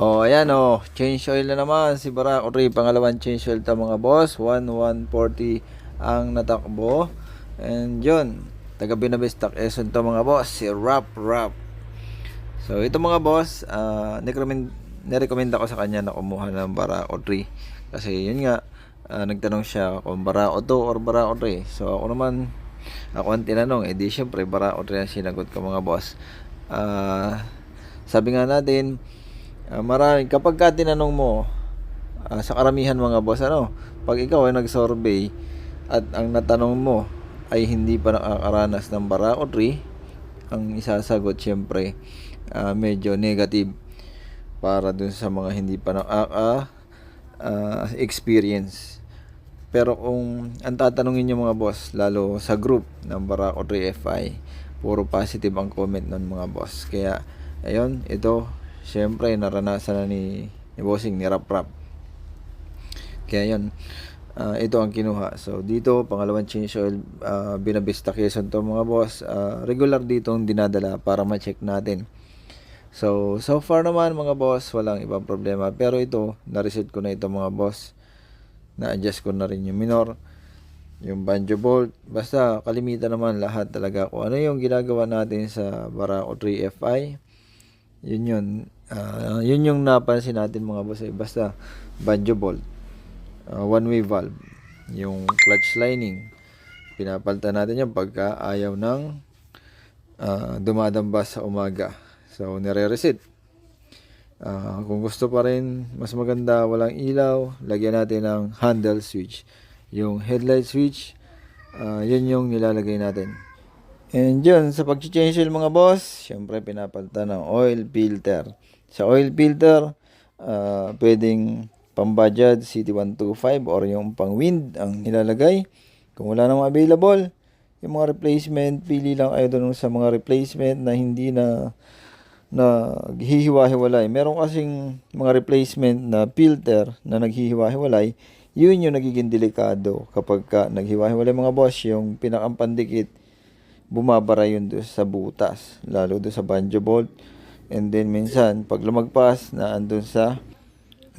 Oh, ayan oh, change oil na naman si Barak Ori, pangalawang change oil ta mga boss, 1140 ang natakbo. And yun, taga Binabistak Eson to mga boss, si Rap Rap. So ito mga boss, uh, nirecommend, nirecommend ako sa kanya na kumuha ng Barak Ori. Kasi yun nga, ah, nagtanong siya kung Barak 2 or Barak 3. So ako naman, ako ang tinanong, edi syempre Barak 3 ang sinagot ko mga boss. Ah, sabi nga natin, Ah, marami kapag ka tinanong mo ah, sa karamihan mga boss ano, pag ikaw ay nag-survey at ang natanong mo ay hindi pa nakakaranas ng bara o tree, ang isasagot syempre ah, medyo negative para dun sa mga hindi pa nakaka ah, experience. Pero kung ang tatanungin nyo mga boss, lalo sa group ng Barako 3FI, puro positive ang comment nun mga boss. Kaya, ayun, ito, syempre, naranasan na ni, ni Bossing, ni Rap Rap. Kaya yun, ah, ito ang kinuha. So, dito, pangalawang change oil, uh, binabista Quezon to mga boss. Ah, regular dito ang dinadala para ma-check natin. So, so far naman mga boss, walang ibang problema. Pero ito, na-reset ko na ito mga boss na-adjust ko na rin yung minor, yung banjo bolt. Basta kalimitan naman lahat talaga kung ano yung ginagawa natin sa Barako 3FI. Yun yun. Ah, yun yung napansin natin mga boss. eh. Basta banjo bolt. Ah, one-way valve. Yung clutch lining. Pinapalitan natin yung pagka ayaw ng ah, dumadambas sa umaga. So, nire-reset. Ah, kung gusto pa rin, mas maganda walang ilaw, lagyan natin ng handle switch. Yung headlight switch, ah, yun yung nilalagay natin. And yun, sa pag-change oil mga boss, syempre pinapalitan ng oil filter. Sa oil filter, ah, pwedeng pambajad CT125 or yung pang wind ang nilalagay. Kung wala namang available, yung mga replacement, pili lang kayo doon sa mga replacement na hindi na na hihiwa-hiwalay. Meron kasing mga replacement na filter na naghihiwa-hiwalay. Yun yung nagiging delikado kapag ka naghiwa-hiwalay mga boss. Yung pinakampandikit, bumabara yun doon sa butas. Lalo doon sa banjo bolt. And then minsan, pag lumagpas na andun sa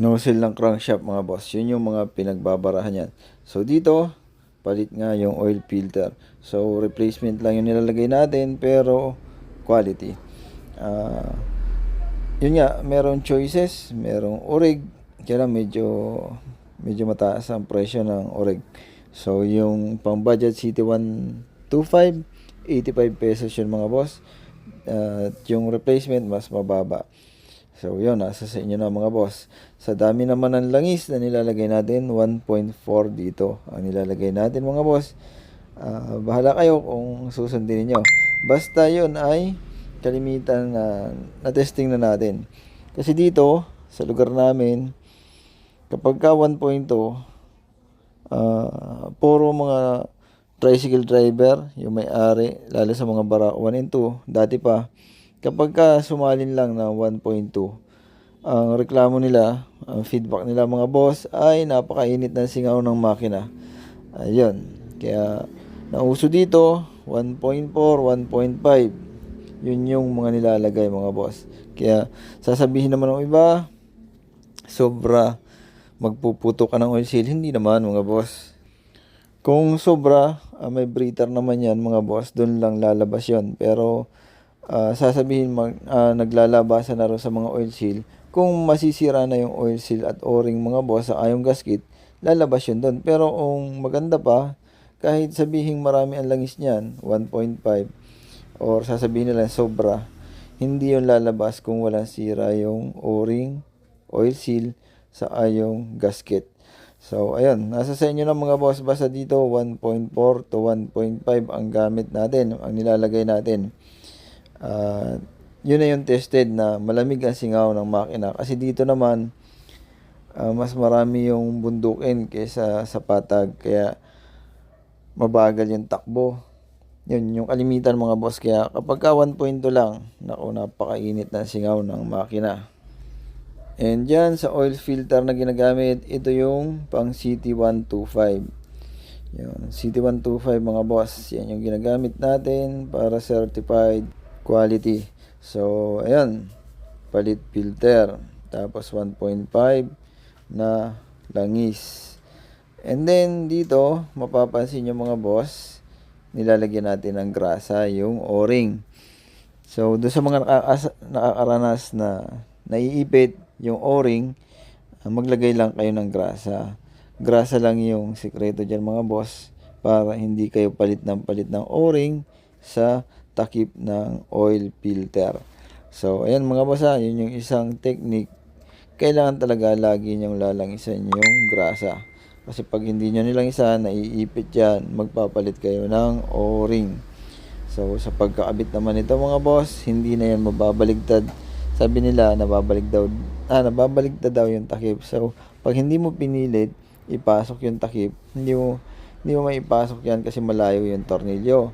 nozzle ng crankshaft mga boss. Yun yung mga pinagbabarahan yan. So dito, palit nga yung oil filter. So replacement lang yung nilalagay natin pero quality. Ah, yun nga, meron choices, merong oreg, kaya medyo medyo mataas ang presyo ng oreg. So yung pang budget City 125, 85 pesos yun mga boss. At yung replacement mas mababa. So yun, nasa sa inyo na mga boss. Sa dami naman ng langis na nilalagay natin, 1.4 dito ang nilalagay natin mga boss. Ah, bahala kayo kung susundin niyo. Basta yun ay kalimitan na na-testing na natin. Kasi dito, sa lugar namin, kapag ka 1.0, ah, puro mga tricycle driver, yung may-ari, lalo sa mga bara 1 and 2, dati pa, kapag ka sumalin lang na 1.2, ang reklamo nila, ang feedback nila mga boss, ay napakainit ng singaw ng makina. Ayun. Kaya, nauso dito, 1.4, 1.5. Yun yung mga nilalagay mga boss. Kaya, sasabihin naman ng iba, sobra, magpuputo ka ng oil seal. Hindi naman mga boss. Kung sobra, ah, may breather naman yan mga boss, doon lang lalabas yon Pero, ah, sasabihin mag, ah, naglalabasan na rin sa mga oil seal, kung masisira na yung oil seal at o-ring mga boss sa ayong gasket, lalabas yun doon. Pero kung maganda pa, kahit sabihin marami ang langis niyan, 1.5, or sasabihin nila sobra, hindi yung lalabas kung walang sira yung o-ring, oil seal sa ayong gasket. So, ayun, nasa sa inyo na mga boss, basta dito 1.4 to 1.5 ang gamit natin, ang nilalagay natin. Ah, yun na yung tested na malamig ang singaw ng makina. Kasi dito naman, ah, mas marami yung bundukin kaysa sa patag. Kaya, mabagal yung takbo. Yun, yung kalimitan mga boss. Kaya kapag ka 1.2 lang, naku, napakainit ng singaw ng makina. And dyan sa oil filter na ginagamit, ito yung pang CT125. Yun, CT125 mga boss. Yan yung ginagamit natin para certified quality. So, ayan. Palit filter. tapos 1.5 na langis. And then dito, mapapansin nyo mga boss, nilalagyan natin ng grasa yung o-ring. So, doon sa mga nakakaranas na naiipit yung o-ring, ah, maglagay lang kayo ng grasa. Grasa lang yung sikreto dyan mga boss para hindi kayo palit ng palit ng o-ring sa takip ng oil filter. So, ayan mga boss ha, yun yung isang technique. Kailangan talaga lagi nyong lalangisan yung grasa. Kasi pag hindi nyo nilangisan, naiipit yan, magpapalit kayo ng o-ring. So, sa pagkakabit naman ito mga boss, hindi na yan mababaligtad. Sabi nila, nababalik daw, ah, nababaligtad daw yung takip. So, pag hindi mo pinilit, ipasok yung takip, hindi mo, hindi mo maipasok yan kasi malayo yung tornilyo.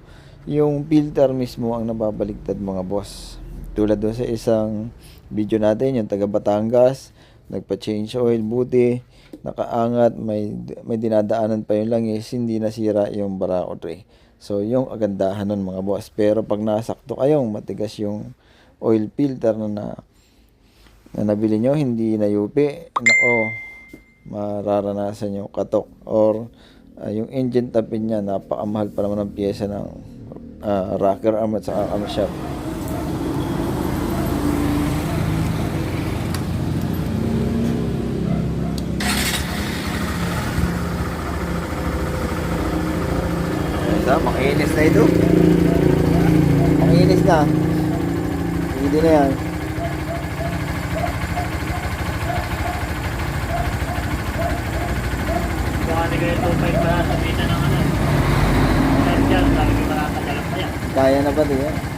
Yung filter mismo ang nababaligtad mga boss. Tulad doon sa isang video natin, yung taga Batangas, nagpa-change oil, buti, nakaangat, may, may dinadaanan pa yung langis, hindi nasira yung barako tray. So, yung agandahan nun mga boss. Pero pag nasakto kayong matigas yung oil filter na, na, na nabili nyo, hindi na yupi, nako, mararanasan yung katok or ah, yung engine tapin niya, napakamahal pa naman ng pyesa ng ah, rocker arm at saka camshaft. Ito, makinis na ito. Makinis na. Hindi na yan. Baka ni kayo 2.5 para